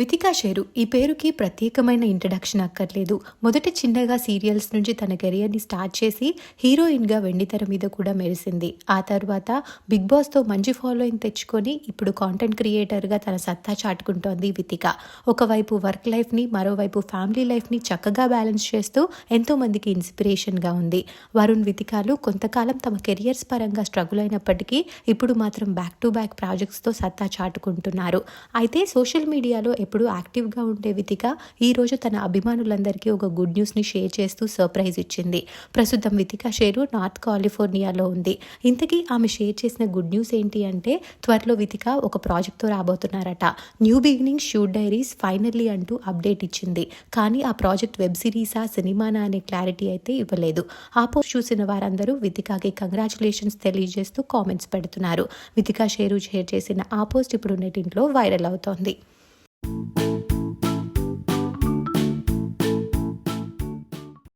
Vithika share ఈ పేరుకి ప్రత్యేకమైన ఇంట్రడక్షన్ అక్కర్లేదు. మొదట చిన్నగా సీరియల్స్ నుంచి తన కెరియర్ని స్టార్ట్ చేసి హీరోయిన్గా వెండితెర మీద కూడా మెరిసింది. ఆ తర్వాత బిగ్ బాస్తో మంచి ఫాలోయింగ్ తెచ్చుకొని ఇప్పుడు కాంటెంట్ క్రియేటర్గా తన సత్తా చాటుకుంటోంది వితిక. ఒకవైపు వర్క్ లైఫ్ని మరోవైపు ఫ్యామిలీ లైఫ్ని చక్కగా బ్యాలెన్స్ చేస్తూ ఎంతోమందికి ఇన్స్పిరేషన్గా ఉంది. వరుణ్ వితికాలు కొంతకాలం తమ కెరియర్స్ పరంగా స్ట్రగుల్ అయినప్పటికీ ఇప్పుడు మాత్రం బ్యాక్ టు బ్యాక్ ప్రాజెక్ట్స్తో సత్తా చాటుకుంటున్నారు. అయితే సోషల్ మీడియాలో ఎప్పుడు యాక్టివ్గా ఉండే వితిక ఈరోజు తన అభిమానులందరికీ ఒక గుడ్ న్యూస్ని షేర్ చేస్తూ సర్ప్రైజ్ ఇచ్చింది. ప్రస్తుతం వితికా షేరు నార్త్ కాలిఫోర్నియాలో ఉంది. ఇంతకీ ఆమె షేర్ చేసిన గుడ్ న్యూస్ ఏంటి అంటే త్వరలో వితిక ఒక ప్రాజెక్ట్తో రాబోతున్నారట. New beginning shoot diaries finally అంటూ అప్డేట్ ఇచ్చింది. కానీ ఆ ప్రాజెక్ట్ వెబ్ సిరీసా సినిమానా అనే క్లారిటీ అయితే ఇవ్వలేదు. ఆ పోస్ట్ చూసిన వారందరూ వితికాకి కంగ్రాచులేషన్స్ తెలియజేస్తూ కామెంట్స్ పెడుతున్నారు. వితికా షేరు షేర్ చేసిన ఆ పోస్ట్ ఇప్పుడు నెటింట్లో వైరల్ అవుతోంది.